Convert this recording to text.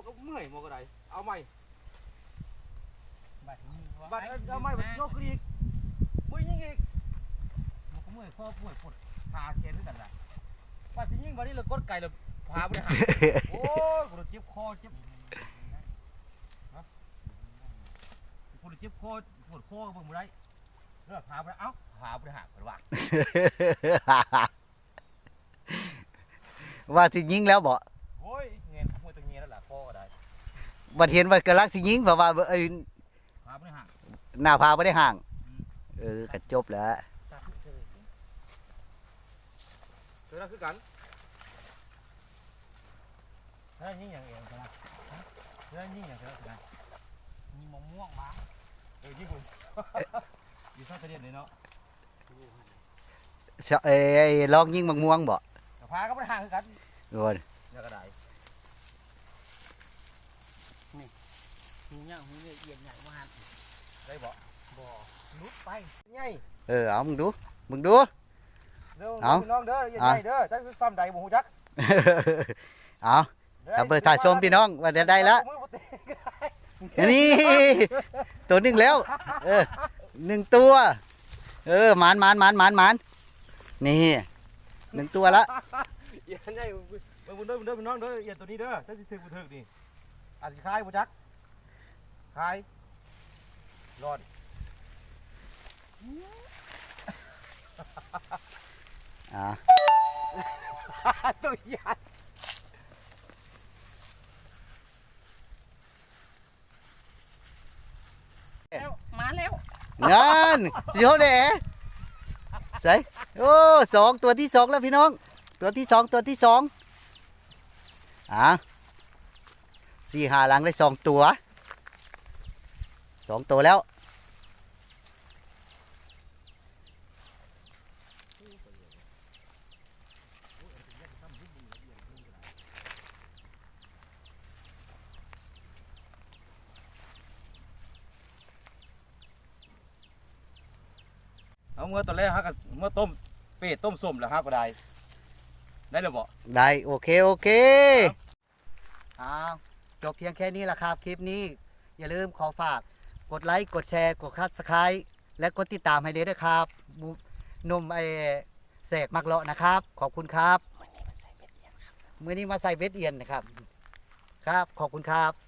มก็เมื่อยมก็ได้เอาใหม่บัดนี้บัดเอาใหม่บัดโยกขึ้นอีกมือยิงอีกมันก็เมื่อยข้อป่วยปวดขาแขนด้วยกันล่ะบัดสิยิงบัดนี้เลยกดไก่เลยพาไปหาโอ้ยกูจะเจ็บคอเจ็บกูจะเจ็บคอปวดคอเบิ่งบ่ได้เลือดพาไปเอ้าพาไปหาเพิ่นว่าว่าสิยิงแล้วบ่ บัดเห็นว่ากำลังสิยิงเพราะว่าเอ้ยพาไปหาหน้าพาบ่ได้ห่าง เออก็จบแล้วตัดเสยเดี๋ยวนั่นคือกันแล้วยิงอย่างเองกันนะแล้วยิงอย่างเดียวกันนะมีมะม่วงบ้างเออยิงกูอยู่ซ่อนเสด็จเลยเนาะเสเอ้ยลองยิงมังม่วงบ่แต่พาก็ไม่ห่างคือกันโอ้ยเนี่ยก็ได้ หูเนี่ยหูเนี่ยเอียงใหญ่มากได้บ่บ่ลุกไปใหญ่เออเอามึงดูมึงดูเด้อเอาพี่น้องเด้ออย่าเอาใหญ่เด้อจักซ้ำใดบ่ฮู้จักเอาถ้าเปิดถ่ายชมพี่น้องว่าจะได้ละมือบ่เตะก็ได้นี่ตัวหนึ่งแล้ว เออหนึ่งตัว เออหมานหมานหมานหมานหมานนี่หนึ่งตัวละอย่าใหญ่เบิ่งเด้อเด้อพี่น้องเด้ออย่าตัวนี้เด้อจักสิถึกบ่ถึกนี่ อาจสิคายบ่จักคายรอดอ่าตัวใหญ่แล้วมาแล้วงานสิโหเด๋ใส่โอ้สองตัวที่สองแล้วพี่น้อง ตัวที่สองตัวที่สองอะ สี่หาหลังได้สองตัวสองตัวแล้วเอาเมื่อตอนแรกฮะก็เมื่อต้มเป็ดต้มส้มแล้วฮะก็ได้ ได้แล้วบ่ได้ โอเค โอเคอ้าว จบเพียงแค่นี้แหละครับคลิปนี้ อย่าลืมขอฝากกดไลค์กดแชร์กดคับสไครต์และกดติดตามให้ด้วยนะครับหมู่หนุ่มไอเสกมักเลาะนะครับ ขอบคุณครับวันนี้มันใส่เบ็ดเอียงครับมื่อนี้มาใส่เวทเอียนนะครับ ครับขอบคุณครับ